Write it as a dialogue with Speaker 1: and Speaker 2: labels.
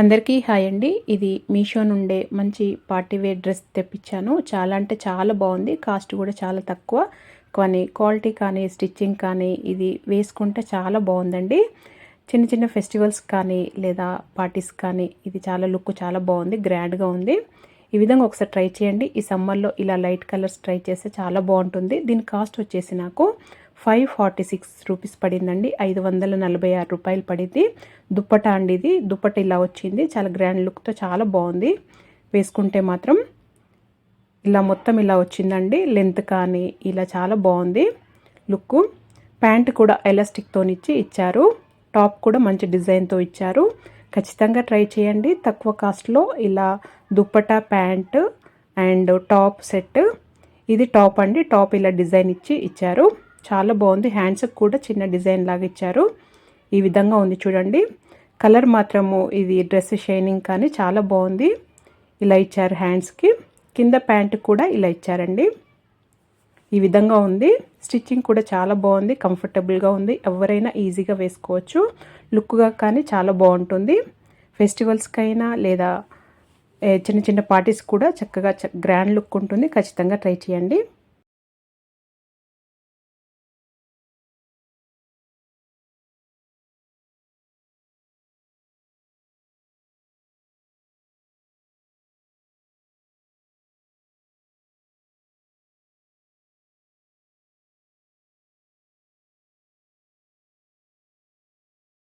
Speaker 1: అందరికీ హాయ్ అండి. ఇది మీషో నుండే మంచి పార్టీ వేర్ డ్రెస్ తెప్పించాను. చాలా అంటే చాలా బాగుంది. కాస్ట్ కూడా చాలా తక్కువ. కానీ క్వాలిటీ కానీ స్టిచ్చింగ్ కానీ ఇది వేసుకుంటే చాలా బాగుందండి. చిన్న చిన్న ఫెస్టివల్స్ కానీ లేదా పార్టీస్ కానీ ఇది చాలా లుక్ చాలా బాగుంది. గ్రాండ్గా ఉంది. ఈ విధంగా ఒకసారి ట్రై చేయండి. ఈ సమ్మర్లో ఇలా లైట్ కలర్స్ ట్రై చేస్తే చాలా బాగుంటుంది. దీని కాస్ట్ వచ్చేసి నాకు ఫైవ్ ఫార్టీ సిక్స్ రూపీస్ పడిందండి. ఐదు వందల నలభై ఆరు రూపాయలు పడింది. దుప్పట అండి ఇది. దుప్పట ఇలా వచ్చింది. చాలా గ్రాండ్ లుక్తో చాలా బాగుంది. వేసుకుంటే మాత్రం ఇలా మొత్తం ఇలా వచ్చిందండి. లెంత్ కానీ ఇలా చాలా బాగుంది. లుక్ ప్యాంట్ కూడా ఎలాస్టిక్తో ఇచ్చి ఇచ్చారు. టాప్ కూడా మంచి డిజైన్తో ఇచ్చారు. ఖచ్చితంగా ట్రై చేయండి. తక్కువ కాస్ట్లో ఇలా dupatta pant and top set. ఇది టాప్ అండి. టాప్ ఇలా డిజైన్ ఇచ్చి ఇచ్చారు. చాలా బాగుంది. హ్యాండ్స్కి కూడా చిన్న డిజైన్ లాగా ఇచ్చారు. ఈ విధంగా ఉంది చూడండి. కలర్ మాత్రము ఇది డ్రెస్ షైనింగ్ కానీ చాలా బాగుంది. ఇలా ఇచ్చారు హ్యాండ్స్కి కింద ప్యాంట్ కూడా ఇలా ఇచ్చారండి. ఈ విధంగా ఉంది. స్టిచ్చింగ్ కూడా చాలా బాగుంది. కంఫర్టబుల్గా ఉంది. ఎవరైనా ఈజీగా వేసుకోవచ్చు. లుక్గా కానీ చాలా బాగుంటుంది. ఫెస్టివల్స్కైనా లేదా చిన్న చిన్న పార్టీస్ కూడా చక్కగా గ్రాండ్ లుక్ ఉంటుంది. ఖచ్చితంగా ట్రై చేయండి.